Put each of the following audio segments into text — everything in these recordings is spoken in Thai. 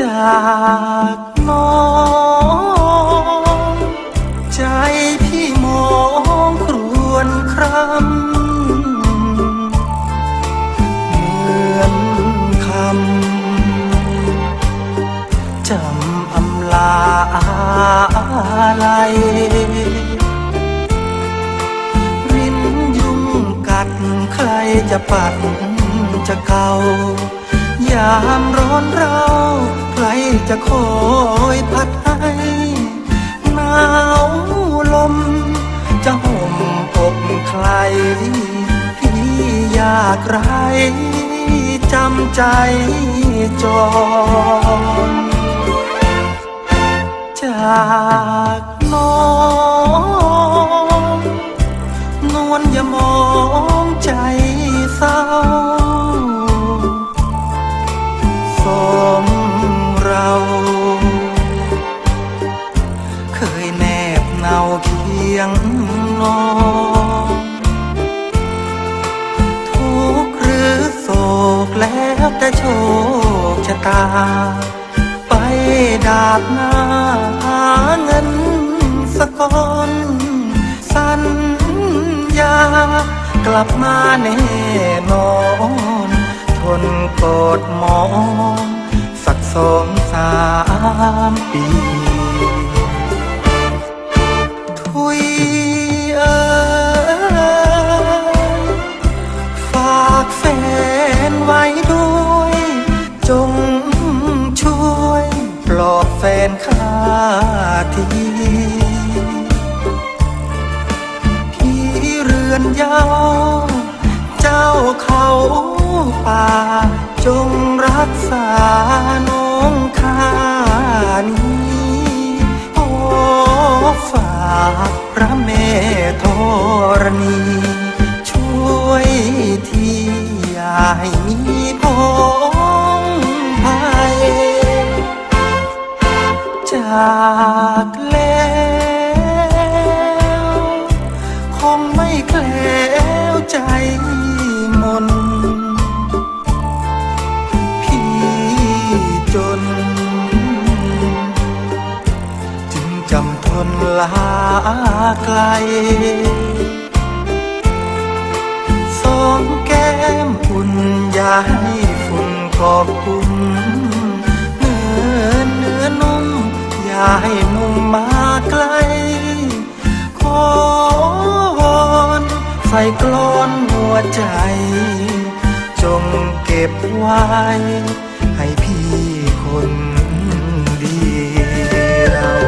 จากน้อง ใจพี่มองครวนครำเหมือนคำจำอำลาอะไรรินยุ่งกัดใครจะปัดจะเกายามร้อนเรา จะคอยพัดให้หนาวลม จะห่มอกใครพี่อยากไรจำใจจอง เคยแนบเนาเคียงนอนทุกหรือโศกแล้วแต่โชคชะตา ไปดาบหน้าหาเงินสักอนสัญญากลับมาแน่นอน ทนกดมองสักสองสามปี พี่เรือนยาว เจ้าเขาป่า จงรักษาน้องข้านี้โอ้ฝากพระเมธรณี ช่วยทีอย่าให้มีพ้องภัยจ มนพี่จน จึงจำทนลาไกล สองแก้มอุ่นอย่าให้ฝุ่นกอบกลุ่มเนื้อเนื้อนุ่ม อย่าให้นุ่มมาใกล ขอวอนใส่กลอน วใจ จงเก็บไว้ ให้พี่คนเดียว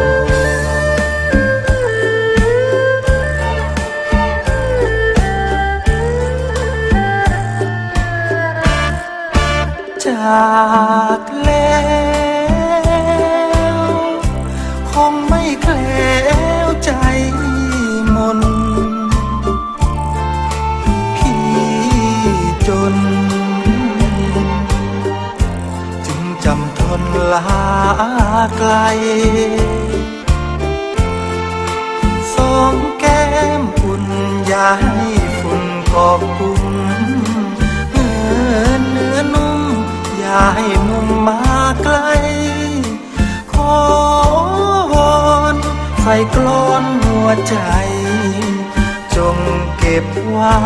จาก จำทนลาไกล สองแก้มอุ่นยาให้ฝุ่นกอบกลุ่มเนื้อเนื้อนุ่มยาให้นุ่มมาใกล ขอวอนใส่กลอนหัวใจ จงเก็บไว้